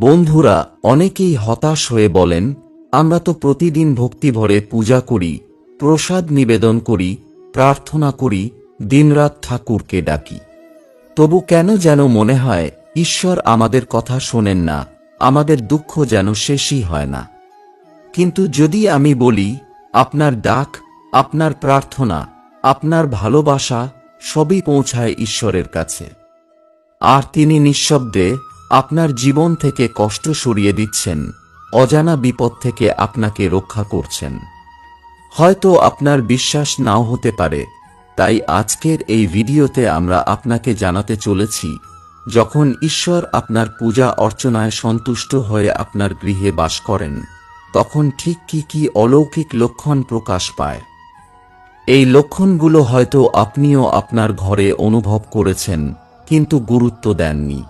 বন্ধুরা, অনেকেই হতাশ হয়ে বলেন, আমরা তো প্রতিদিন ভক্তি ভরে পূজা করি, প্রসাদ নিবেদন করি, প্রার্থনা করি, দিনরাত ঠাকুরকে ডাকি। তবু কেন যেন মনে হয়, ঈশ্বর আমাদের কথা শোনেন না, আমাদের দুঃখ যেন শেষই হয় না। কিন্তু যদি আমি বলি, আপনার ডাক, আপনার প্রার্থনা, আপনার ভালোবাসা সবই পৌঁছায় ঈশ্বরের কাছে। আর তিনি নিঃশব্দে আপনার জীবন থেকে কষ্ট সরিয়ে দিচ্ছেন, অজানা বিপদ থেকে আপনাকে রক্ষা করছেন। হয়তো আপনার বিশ্বাস নাও হতে পারে, তাই আজকের এই ভিডিওতে আমরা আপনাকে জানাতে চলেছি, যখন ঈশ্বর আপনার পূজা অর্চনায় সন্তুষ্ট হয়ে আপনার গৃহে বাস করেন, তখন ঠিক কি কি অলৌকিক লক্ষণ প্রকাশ পায়। এই লক্ষণগুলো হয়তো আপনিও আপনার ঘরে অনুভব করেছেন, কিন্তু গুরুত্ব দেননি।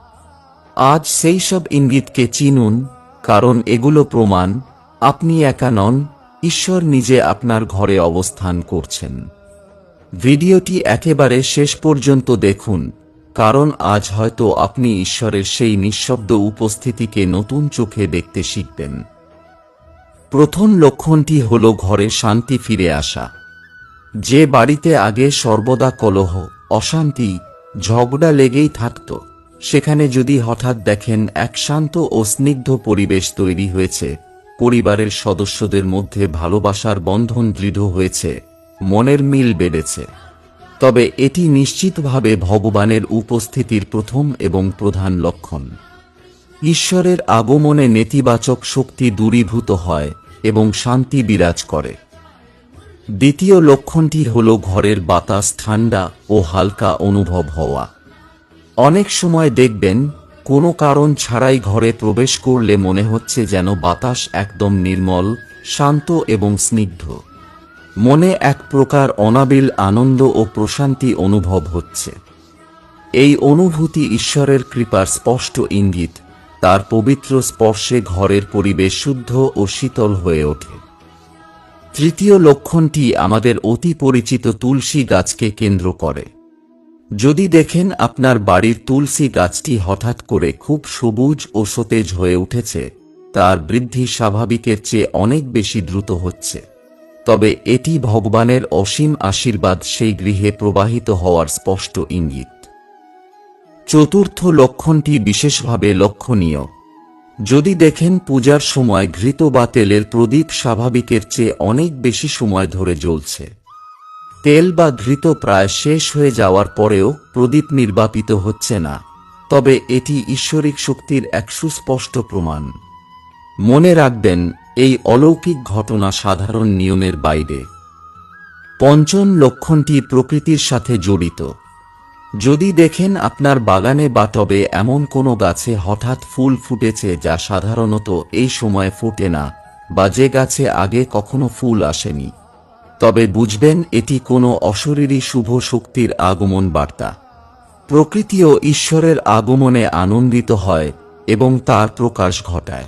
আজ সেই সব ইঙ্গিতকে চিনুন, কারণ এগুলো প্রমাণ, আপনি একা নন, ঈশ্বর নিজে আপনার ঘরে অবস্থান করছেন। ভিডিওটি একেবারে শেষ পর্যন্ত দেখুন, কারণ আজ হয়তো আপনি ঈশ্বরের সেই নিঃশব্দ উপস্থিতিকে নতুন চোখে দেখতে শিখবেন। প্রথম লক্ষণটি হল ঘরে শান্তি ফিরে আসা। যে বাড়িতে আগে সর্বদা কলহ, অশান্তি, ঝগড়া লেগেই থাকত সেখানে যদি হঠাৎ দেখেন এক শান্ত ও স্নিগ্ধ পরিবেশ তৈরি হয়েছে, পরিবারের সদস্যদের মধ্যে ভালোবাসার বন্ধন দৃঢ় হয়েছে, মনের মিল বেড়েছে। তবে এটি নিশ্চিতভাবে ভগবানের উপস্থিতির প্রথম এবং প্রধান লক্ষণ। ঈশ্বরের আগমনে নেতিবাচক শক্তি দূরীভূত হয় এবং শান্তি বিরাজ করে। দ্বিতীয় লক্ষণটি হল ঘরের বাতাস ঠান্ডা ও হালকা অনুভব হওয়া। অনেক সময় দেখবেন, কোনো কারণ ছাড়াই ঘরে প্রবেশ করলে মনে হচ্ছে যেন বাতাস একদম নির্মল, শান্ত এবং স্নিগ্ধ। মনে এক প্রকার অনাবিল আনন্দ ও প্রশান্তি অনুভব হচ্ছে। এই অনুভূতি ঈশ্বরের কৃপার স্পষ্ট ইঙ্গিত, তার পবিত্র স্পর্শে ঘরের পরিবেশ শুদ্ধ ও শীতল হয়ে ওঠে। তৃতীয় লক্ষণটি আমাদের অতি পরিচিত তুলসী গাছকে কেন্দ্র করে। যদি দেখেন আপনার বাড়ির তুলসী গাছটি হঠাৎ করে খুব সবুজ ও সতেজ হয়ে উঠেছে, তার বৃদ্ধি স্বাভাবিকের চেয়ে অনেক বেশি দ্রুত হচ্ছে। তবে এটি ভগবানের অসীম আশীর্বাদ সেই গৃহে প্রবাহিত হওয়ার স্পষ্ট ইঙ্গিত। চতুর্থ লক্ষণটি বিশেষভাবে লক্ষণীয়। যদি দেখেন পূজার সময় ঘৃত বা তেলের প্রদীপ স্বাভাবিকের চেয়ে অনেক বেশি সময় ধরে জ্বলছে। তেল বা ঘৃত প্রায় শেষ হয়ে যাওয়ার পরেও প্রদীপ নির্বাপিত হচ্ছে না। তবে এটি ঈশ্বরিক শক্তির এক সুস্পষ্ট প্রমাণ। মনে রাখবেন, এই অলৌকিক ঘটনা সাধারণ নিয়মের বাইরে। পঞ্চম লক্ষণটি প্রকৃতির সাথে জড়িত। যদি দেখেন আপনার বাগানে বা টবে এমন কোনো গাছে হঠাৎ ফুল ফুটেছে যা সাধারণত এই সময়ে ফোটে না বা যে গাছে আগে কখনো ফুল আসেনি তবে বুঝবেন এটি কোনো অশরীরী শুভ শক্তির আগমন বার্তা। প্রকৃতিও ঈশ্বরের আগমনে আনন্দিত হয় এবং তার প্রকাশ ঘটায়।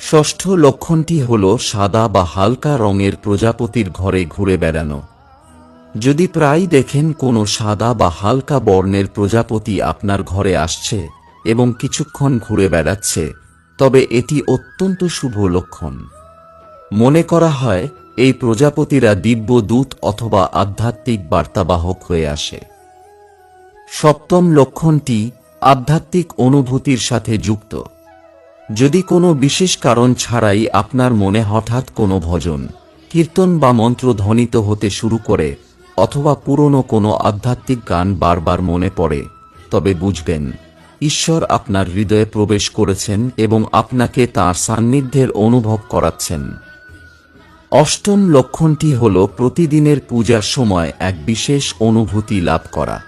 ষষ্ঠ লক্ষণটি হল সাদা বা হালকা রঙের প্রজাপতির ঘরে ঘুরে বেড়ানো। যদি প্রায় দেখেন কোনো সাদা বা হালকা বর্ণের প্রজাপতি আপনার ঘরে আসছে এবং কিছুক্ষণ ঘুরে বেড়াচ্ছে, তবে এটি অত্যন্ত শুভ লক্ষণ। মনে করা হয় এই প্রজাপতিরা দিব্য দূত অথবা আধ্যাত্মিক বার্তাবাহক হয়ে আসে। সপ্তম লক্ষণটি আধ্যাত্মিক অনুভূতির সাথে যুক্ত। যদি কোনো বিশেষ কারণ ছাড়াই আপনার মনে হঠাৎ কোনো ভজন, কীর্তন বা মন্ত্র ধ্বনিত হতে শুরু করে অথবা পুরনো কোনো আধ্যাত্মিক গান বারবার মনে পড়ে, তবে বুঝবেন, ঈশ্বর আপনার হৃদয়ে প্রবেশ করেছেন এবং আপনাকে তার সান্নিধ্যের অনুভব করাচ্ছেন। অষ্টম লক্ষণটি হল প্রতিদিনের পূজার সময় এক বিশেষ অনুভূতি লাভ করা।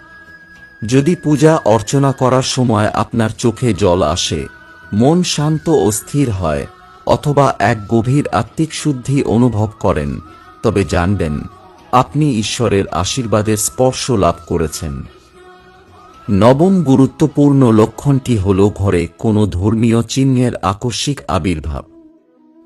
যদি পূজা অর্চনা করার সময় আপনার চোখে জল আসে, মন শান্ত ও স্থির হয়, অথবা এক গভীর আত্মিক শুদ্ধি অনুভব করেন, তবে জানবেন, আপনি ঈশ্বরের আশীর্বাদের স্পর্শ লাভ করেছেন। নবম গুরুত্বপূর্ণ লক্ষণটি হল ঘরে কোনো ধর্মীয় চিহ্নের আকস্মিক আবির্ভাব।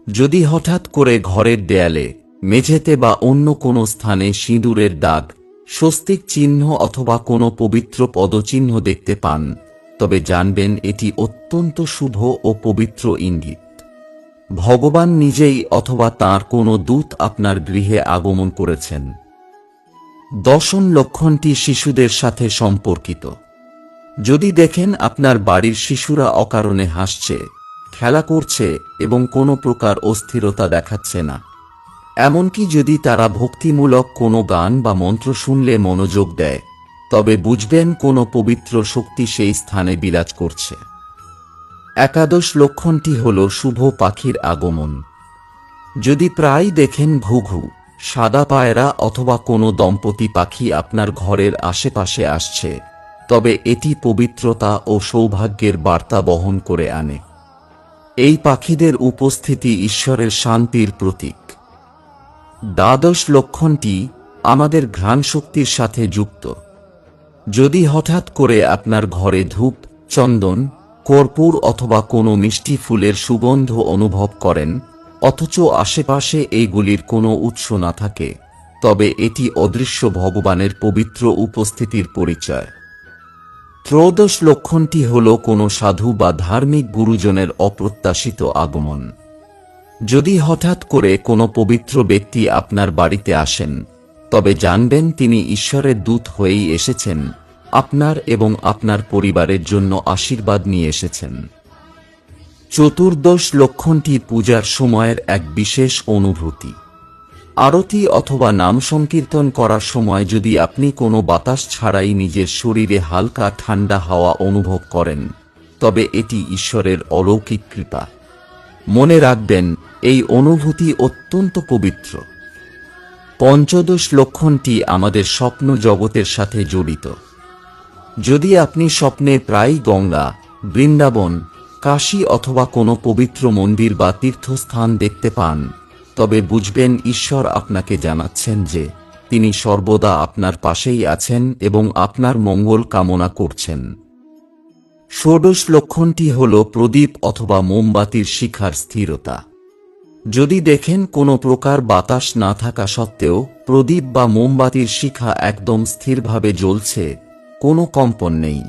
যদি হঠাৎ করে ঘরের দেয়ালে, মেঝেতে বা অন্য কোনো স্থানে সিঁদুরের দাগ, স্বস্তিক চিহ্ন অথবা কোনো পবিত্র পদচিহ্ন দেখতে পান, তবে জানবেন এটি অত্যন্ত শুভ ও পবিত্র ইঙ্গিত। ভগবান নিজেই অথবা তার কোনো দূত আপনার গৃহে আগমন করেছেন। দশম লক্ষণটি শিশুদের সাথে সম্পর্কিত। যদি দেখেন আপনার বাড়ির শিশুরা অকারণে হাসছে খেলা করছে এবং কোনো প্রকার অস্থিরতা দেখাচ্ছে না। এমনকি যদি তারা ভক্তিমূলক কোনো গান বা মন্ত্র শুনলে মনোযোগ দেয়, তবে বুঝবেন কোনো পবিত্র শক্তি সেই স্থানে বিরাজ করছে। একাদশ লক্ষণটি হল শুভ পাখির আগমন। যদি প্রায় দেখেন ঘুঘু, সাদা পায়রা অথবা কোনো দম্পতি পাখি আপনার ঘরের আশেপাশে আসছে, তবে এটি পবিত্রতা ও সৌভাগ্যের বার্তা বহন করে আনে। এই পাখিদের উপস্থিতি ঈশ্বরের শান্তির প্রতীক। দ্বাদশ লক্ষণটি আমাদের ঘ্রাণ শক্তির সাথে যুক্ত। যদি হঠাৎ করে আপনার ঘরে ধূপ, চন্দন, কর্পূর অথবা কোনো মিষ্টি ফুলের সুগন্ধ অনুভব করেন, অথচ আশেপাশে এইগুলির কোনো উৎস না থাকে, তবে এটি অদৃশ্য ভগবানের পবিত্র উপস্থিতির পরিচয়। ত্রয়োদশ লক্ষণটি হল কোনো সাধু বা ধার্মিক গুরুজনের অপ্রত্যাশিত আগমন। যদি হঠাৎ করে কোনো পবিত্র ব্যক্তি আপনার বাড়িতে আসেন, তবে জানবেন তিনি ঈশ্বরের দূত হয়েই এসেছেন, আপনার এবং আপনার পরিবারের জন্য আশীর্বাদ নিয়ে এসেছেন। চতুর্দশ লক্ষণটি পূজার সময়ের এক বিশেষ অনুভূতি। আরতি অথবা নাম সংকীর্তন করার সময় যদি আপনি কোনো বাতাস ছাড়াই নিজের শরীরে হালকা ঠান্ডা হাওয়া অনুভব করেন, তবে এটি ঈশ্বরের অলৌকিক কৃপা। মনে রাখবেন, এই অনুভূতি অত্যন্ত পবিত্র। পঞ্চদশ লক্ষণটি আমাদের স্বপ্ন জগতের সাথে জড়িত। যদি আপনি স্বপ্নে প্রায় গঙ্গা, বৃন্দাবন, কাশী অথবা কোনো পবিত্র মন্দির বা তীর্থস্থান দেখতে পান তবে বুঝবেন ঈশ্বর আপনাকে জানাচ্ছেন যে, তিনি সর্বদা আপনার পাশেই আছেন এবং আপনার মঙ্গল কামনা করছেন। ষোড়শ লক্ষণটি হল প্রদীপ অথবা মোমবাতির শিখার স্থিরতা। যদি দেখেন কোনো প্রকার বাতাস না থাকা সত্ত্বেও, প্রদীপ বা মোমবাতির শিখা একদম স্থিরভাবে জ্বলছে, কোনো কম্পন নেই।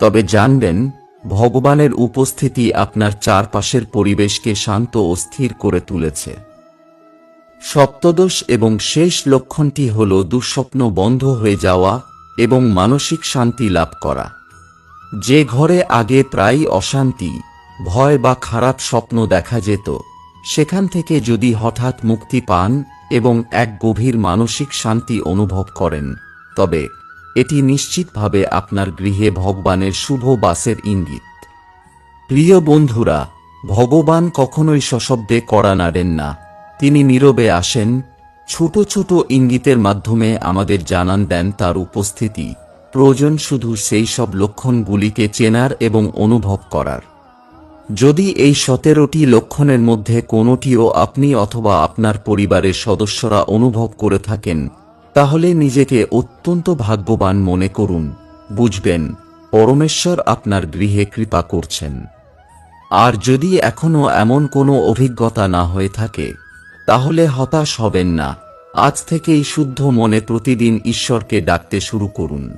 তবে জানবেন, ভগবানের উপস্থিতি আপনার চারপাশের পরিবেশকে শান্ত ও স্থির করে তুলেছে। সপ্তদশ এবং শেষ লক্ষণটি হল দুঃস্বপ্ন বন্ধ হয়ে যাওয়া এবং মানসিক শান্তি লাভ করা। যে ঘরে আগে প্রায় অশান্তি, ভয় বা খারাপ স্বপ্ন দেখা যেত, সেখান থেকে যদি হঠাৎ মুক্তি পান এবং এক গভীর মানসিক শান্তি অনুভব করেন, তবে এটি নিশ্চিতভাবে আপনার গৃহে ভগবানের শুভ বাসের ইঙ্গিত। প্রিয় বন্ধুরা, ভগবান কখনোই সশব্দে করা নাড়েন না। তিনি নীরবে আসেন, ছোট ছোট ইঙ্গিতের মাধ্যমে আমাদের জানান দেন তার উপস্থিতি। প্রয়োজন শুধু সেই সব লক্ষণগুলিকে চেনার এবং অনুভব করার। যদি এই সতেরোটি লক্ষণের মধ্যে কোনোটিও আপনি অথবা আপনার পরিবারের সদস্যরা অনুভব করে থাকেন, তাহলে নিজেকে অত্যন্ত ভাগ্যবান মনে করুন, বুঝবেন, পরমেশ্বর আপনার গৃহে কৃপা করছেন। আর যদি এখনও এমন কোনো অভিজ্ঞতা না হয়ে থাকে তাহলে হতাশ হবেন না। আজ থেকেই শুদ্ধ মনে প্রতিদিন ঈশ্বরকে ডাকতে শুরু করুন।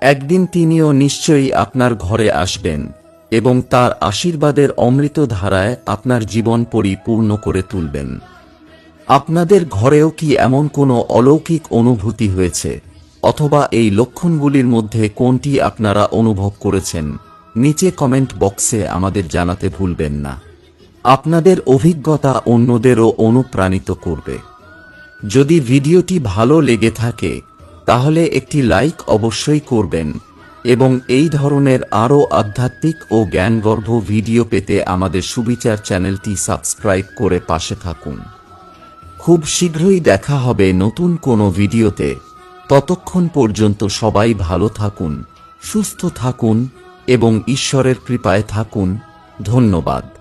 একদিন তিনিও নিশ্চয়ই আপনার ঘরে আসবেন এবং তার আশীর্বাদের অমৃত ধারায় আপনার জীবন পরিপূর্ণ করে তুলবেন। আপনাদের ঘরেও কি এমন কোনো অলৌকিক অনুভূতি হয়েছে? অথবা এই লক্ষণগুলির মধ্যে কোনটি আপনারা অনুভব করেছেন? নিচে কমেন্ট বক্সে আমাদের জানাতে ভুলবেন না। আপনাদের অভিজ্ঞতা অন্যদেরও অনুপ্রাণিত করবে। যদি ভিডিওটি ভালো লেগে থাকে, তাহলে একটি লাইক অবশ্যই করবেন এবং এই ধরনের আরও আধ্যাত্মিক ও জ্ঞানগর্ভ ভিডিও পেতে আমাদের সুবিচার চ্যানেলটি সাবস্ক্রাইব করে পাশে থাকুন। খুব শীঘ্রই দেখা হবে নতুন কোনো ভিডিওতে। ততক্ষণ পর্যন্ত সবাই ভালো থাকুন, সুস্থ থাকুন এবং ঈশ্বরের কৃপায় থাকুন। ধন্যবাদ।